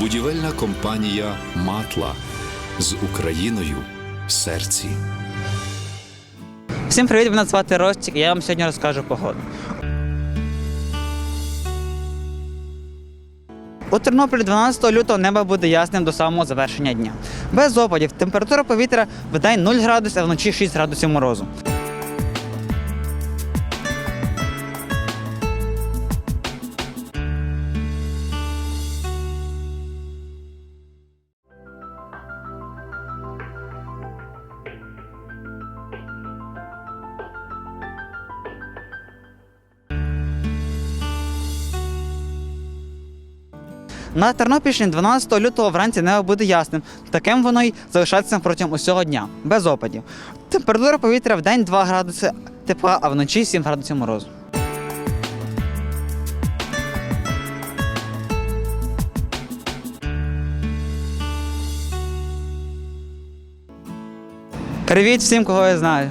Будівельна компанія Матла з Україною в серці. Всім привіт, мене звати Ростік, я вам сьогодні розкажу погоду. У Тернополі 12 лютого небо буде ясним до самого завершення дня. Без опадів. Температура повітря в день 0 градусів, а вночі 6 градусів морозу. На Тернопільщині 12 лютого вранці небо буде ясним. Таким воно й залишатиметься протягом усього дня, без опадів. Температура повітря в день 2 градуси тепла, а вночі 7 градусів морозу. Привіт всім, кого я знаю.